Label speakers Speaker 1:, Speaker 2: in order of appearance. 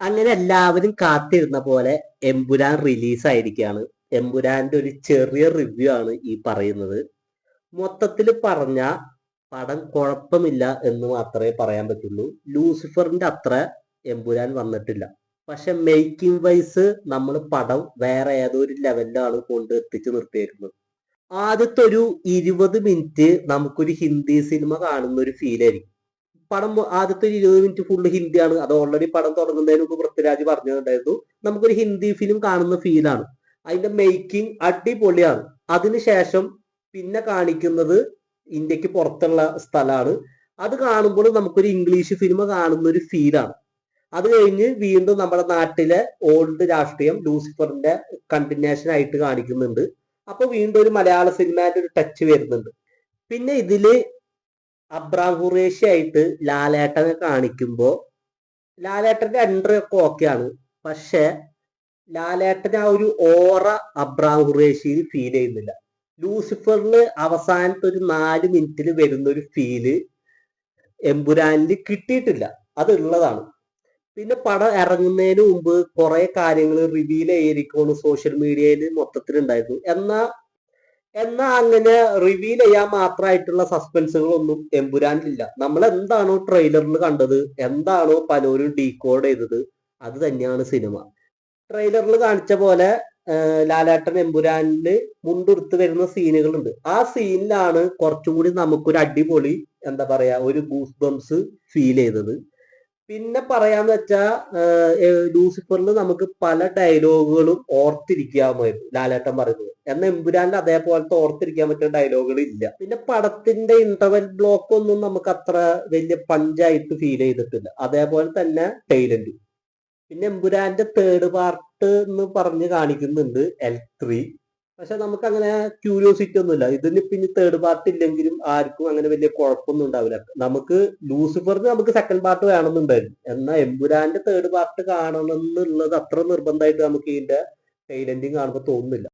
Speaker 1: അങ്ങനെ എല്ലാവരും കാത്തിരുന്ന പോലെ എമ്പുരാൻ റിലീസ് ആയിരിക്കുകയാണ് എമ്പുരാന്റെ ഒരു ചെറിയ റിവ്യൂ ആണ് ഈ പറയുന്നത്. മൊത്തത്തിൽ പറഞ്ഞ പടം കുഴപ്പമില്ല എന്ന് മാത്രമേ പറയാൻ പറ്റുള്ളൂ. ലൂസിഫറിന്റെ അത്ര എമ്പുരാൻ വന്നിട്ടില്ല. പക്ഷെ മേക്കിംഗ് വൈസ് നമ്മൾ പടം വേറെ ഏതോ ഒരു ലെവലിലാണ് കൊണ്ട് എത്തിച്ചു നിർത്തിയേക്കുന്നത്. ആദ്യത്തെ ഒരു ഇരുപത് മിനിറ്റ് നമുക്കൊരു ഹിന്ദി സിനിമ കാണുന്ന ഒരു ഫീൽ ആയിരിക്കും. പടം ആദ്യത്തെ ഒരു ഇരുപത് മിനിറ്റ് ഫുള്ള് ഹിന്ദിയാണ്. അത് ഓൾറെഡി പടം തുടങ്ങുന്നതിന് മുമ്പ് പൃഥ്വിരാജ് പറഞ്ഞിട്ടുണ്ടായിരുന്നു. നമുക്കൊരു ഹിന്ദി ഫിലിം കാണുന്ന ഫീലാണ് അതിന്റെ മേക്കിംഗ് അടിപൊളിയാണ്. അതിനുശേഷം പിന്നെ കാണിക്കുന്നത് ഇന്ത്യയ്ക്ക് പുറത്തുള്ള സ്ഥലമാണ്. അത് കാണുമ്പോൾ നമുക്കൊരു ഇംഗ്ലീഷ് സിനിമ കാണുന്ന ഒരു ഫീലാണ് അത് കഴിഞ്ഞ് വീണ്ടും നമ്മുടെ നാട്ടിലെ ഓൾഡ് രാഷ്ട്രീയം ലൂസിഫറിന്റെ കണ്ടിന്യൂഷൻ ആയിട്ട് കാണിക്കുന്നുണ്ട്. അപ്പൊ വീണ്ടും ഒരു മലയാള സിനിമയുടെ ഒരു ടച്ച് വരുന്നുണ്ട്. പിന്നെ ഇതിൽ അബ്രാം ഖുറേഷി ആയിട്ട് ലാലേട്ടനെ കാണിക്കുമ്പോൾ ലാലേട്ടന്റെ എൻട്രി ഒക്കെ ഓക്കെയാണ് പക്ഷെ ലാലേട്ടന് ആ ഒരു ഓറ അബ്രാം ഖുറേഷിയിൽ ഫീൽ ചെയ്യുന്നില്ല. ലൂസിഫറിന് അവസാനത്തെ ഒരു നാല് മിനിറ്റിൽ വരുന്ന ഒരു ഫീൽ എമ്പുരാനിൽ കിട്ടിയിട്ടില്ല. അത് ഉള്ളതാണ് പിന്നെ പടം ഇറങ്ങുന്നതിന് മുമ്പ് കുറെ കാര്യങ്ങൾ റിവീൽ ചെയ്തിരിക്കുന്നു സോഷ്യൽ മീഡിയയിൽ മൊത്തത്തിൽ ഉണ്ടായിരുന്നു എന്നാ അങ്ങനെ റിവീൽ ചെയ്യാൻ മാത്രമായിട്ടുള്ള സസ്പെൻസുകളൊന്നും എമ്പുരാനിലില്ല. നമ്മൾ എന്താണോ ട്രെയിലറിൽ കണ്ടത് എന്താണോ പലരും ഡീകോഡ് ചെയ്തത് അത് തന്നെയാണ് സിനിമ ട്രെയിലറിൽ കാണിച്ച പോലെ ലാലേട്ടൻ എമ്പുരാനിൽ മുണ്ടുടുത്ത് വരുന്ന സീനുകളുണ്ട് ആ സീനിലാണ് കുറച്ചും കൂടി നമുക്കൊരു അടിപൊളി എന്താ പറയാ ഒരു ഗൂസ് ബംസ് ഫീൽ ചെയ്തത്. പിന്നെ പറയാന്ന് വെച്ചാ ലൂസിഫറിൽ നമുക്ക് പല ഡയലോഗുകളും ഓർത്തിരിക്കാമായിരുന്നു ലാലാട്ടൻ പറയുന്നത്. എന്നാൽ എമ്പുരാനിൽ അതേപോലത്തെ ഓർത്തിരിക്കാൻ പറ്റുന്ന ഡയലോഗുകൾ ഇല്ല. പിന്നെ പടത്തിന്റെ ഇന്റർവെൽ ബ്ലോക്ക് ഒന്നും നമുക്ക് അത്ര വലിയ പഞ്ചായിട്ട് ഫീൽ ചെയ്തിട്ടില്ല. അതേപോലെ തന്നെ ടൈലന്റ് പിന്നെ എമ്പുരാന്റെ തേർഡ് പാർട്ട് എന്ന് പറഞ്ഞ് കാണിക്കുന്നുണ്ട് എൽ ത്രീ പക്ഷെ നമുക്ക് അങ്ങനെ ക്യൂരിയോസിറ്റി ഒന്നുമില്ല. ഇതിന് പിന്നെ തേർഡ് പാർട്ട് ഇല്ലെങ്കിലും ആർക്കും അങ്ങനെ വലിയ കുഴപ്പമൊന്നും ഉണ്ടാവില്ല. നമുക്ക് ലൂസിഫറിന് നമുക്ക് സെക്കൻഡ് പാർട്ട് വേണമെന്നുണ്ടായിരുന്നു. എന്നാൽ എമ്പുരാന്റെ തേർഡ് പാർട്ട് കാണണം എന്നുള്ളത് അത്ര നിർബന്ധമായിട്ട് നമുക്ക് ഇതിന്റെ ടൈലന്റിങ് കാണുമ്പോൾ തോന്നുന്നില്ല.